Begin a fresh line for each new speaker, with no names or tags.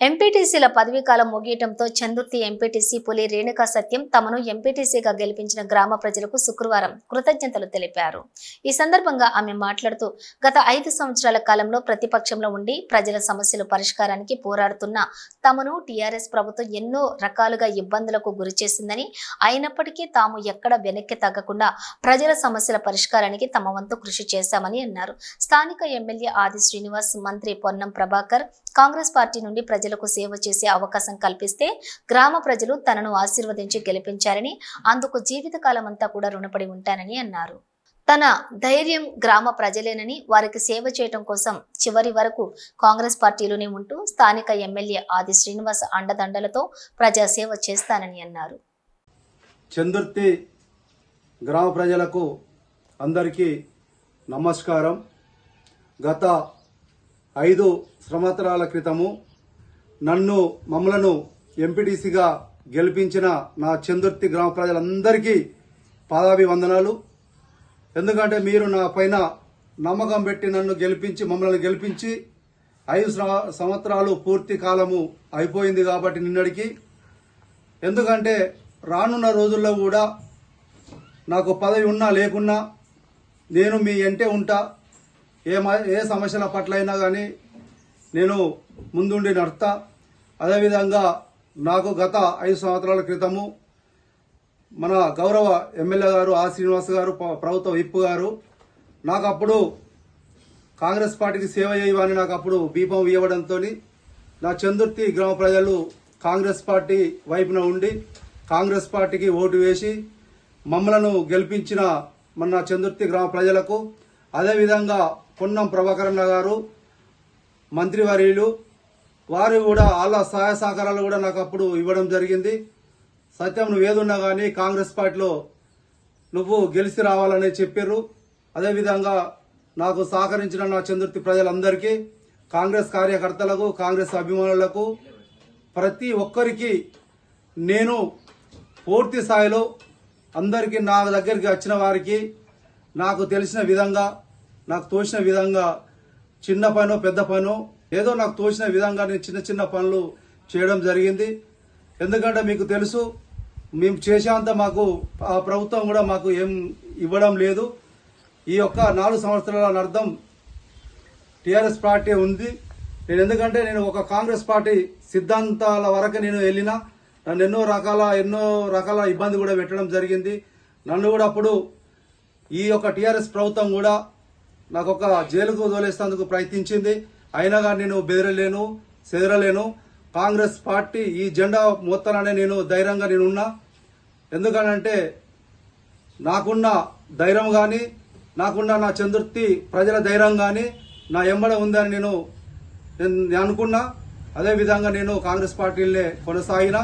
ఎంపీటీసీల పదవీ కాలం ముగియటంతో చందుర్తి ఎంపీటీసీ పులి రేణుకా సత్యం తమను ఎంపీటీసీగా గెలిపించిన గ్రామ ప్రజలకు శుక్రవారం కృతజ్ఞతలు తెలిపారు. ఈ సందర్భంగా ఆమె మాట్లాడుతూ గత ఐదు సంవత్సరాల కాలంలో ప్రతిపక్షంలో ఉండి ప్రజల సమస్యల పరిష్కారానికి పోరాడుతున్న తమను టీఆర్ఎస్ ప్రభుత్వం ఎన్నో రకాలుగా ఇబ్బందులకు గురి చేసిందని అయినప్పటికీ తాము ఎక్కడ వెనక్కి తగ్గకుండా ప్రజల సమస్యల పరిష్కారానికి తమ వంతు కృషి చేశామని అన్నారు. స్థానిక ఎమ్మెల్యే ఆది శ్రీనివాస్ మంత్రి పొన్నం ప్రభాకర్ కాంగ్రెస్ పార్టీ నుండి ప్రజలకు సేవ చేసే అవకాశం కల్పిస్తే గ్రామ ప్రజలు తనను ఆశీర్వదించి గెలిపించారని అందుకు జీవితకాలం అంతా కూడా రుణపడి ఉంటానని అన్నారు. తన ధైర్యం గ్రామ ప్రజలేనని వారికి సేవ చేయటం కోసం చివరి వరకు కాంగ్రెస్ పార్టీలోనే ఉంటూ స్థానిక ఎమ్మెల్యే ఆది శ్రీనివాస్ అండదండలతో ప్రజాసేవ చేస్తానని అన్నారు.
చందుర్తి గ్రామ ప్రజలకు అందరికీ నమస్కారం. గత ఐదు సంవత్సరాల క్రితము నన్ను మమ్మలను ఎంపీటీసీగా గెలిపించిన నా చందుర్తి గ్రామ ప్రజలందరికీ పాదాభివందనాలు. ఎందుకంటే మీరు నా పైన నమ్మకం పెట్టి నన్ను గెలిపించి మమ్మల్ని గెలిపించి ఐదు సంవ- సంవత్సరాలు పూర్తి కాలము అయిపోయింది కాబట్టి నిన్నటికి ఎందుకంటే రానున్న రోజుల్లో కూడా నాకు పదవి ఉన్నా లేకున్నా నేను మీ ఎంటే ఉంటా ఏ ఏ సమస్యల పట్ల అయినా కానీ నేను ముందుండి నర్త అదేవిధంగా నాకు గత ఐదు సంవత్సరాల క్రితము మన గౌరవ ఎమ్మెల్యే గారు ఆ శ్రీనివాస్ గారు ప్రభుత్వ విప్ గారు నాకు అప్పుడు కాంగ్రెస్ పార్టీకి సేవ చేయవని నాకు అప్పుడు దీపం ఇవ్వడంతో నా చందుర్తి గ్రామ ప్రజలు కాంగ్రెస్ పార్టీ వైపున ఉండి కాంగ్రెస్ పార్టీకి ఓటు వేసి మమ్మలను గెలిపించిన మన చందుర్తి గ్రామ ప్రజలకు అదేవిధంగా పొన్నం ప్రభాకరణ గారు మంత్రివర్యులు వారు కూడా వాళ్ళ సహాయ సహకారాలు కూడా నాకు అప్పుడు ఇవ్వడం జరిగింది. సత్యం నువ్వు ఏదున్నా కానీ కాంగ్రెస్ పార్టీలో నువ్వు గెలిచి రావాలని చెప్పారు అదేవిధంగా నాకు సహకరించిన నా చంద్రుతి ప్రజలందరికీ కాంగ్రెస్ కార్యకర్తలకు కాంగ్రెస్ అభిమానులకు ప్రతి ఒక్కరికి నేను పూర్తి స్థాయిలో అందరికీ నా దగ్గరికి వచ్చిన వారికి నాకు తెలిసిన విధంగా నాకు తోచిన విధంగా చిన్న పనో పెద్ద పనో ఏదో నాకు తోచిన విధంగా నేను చిన్న చిన్న పనులు చేయడం జరిగింది. ఎందుకంటే మీకు తెలుసు మేము చేసేంత మాకు ఆ ప్రభుత్వం కూడా మాకు ఏం ఇవ్వడం లేదు. ఈ యొక్క నాలుగు సంవత్సరాల అర్థం టీఆర్ఎస్ పార్టీ ఉంది. నేను ఎందుకంటే నేను ఒక కాంగ్రెస్ పార్టీ సిద్ధాంతాల వరకు నేను వెళ్ళిన నన్ను ఎన్నో రకాల ఎన్నో రకాల ఇబ్బంది కూడా పెట్టడం జరిగింది. నన్ను కూడా అప్పుడు ఈ యొక్క టీఆర్ఎస్ ప్రభుత్వం కూడా నాకు ఒక జైలుకు తోలేసేందుకు ప్రయత్నించింది. అయినా కానీ నేను బెదిరలేను చెదరలేను. కాంగ్రెస్ పార్టీ ఈ జెండా మోస్తాననే నేను ధైర్యంగా నేను ఉన్నా ఎందుకనంటే నాకున్న ధైర్యం కానీ నాకున్న నా చంద్రుతి ప్రజల ధైర్యం కానీ నా ఎంబడ ఉందని నేను నేను అనుకున్నా. అదేవిధంగా నేను కాంగ్రెస్ పార్టీలనే కొనసాగిన.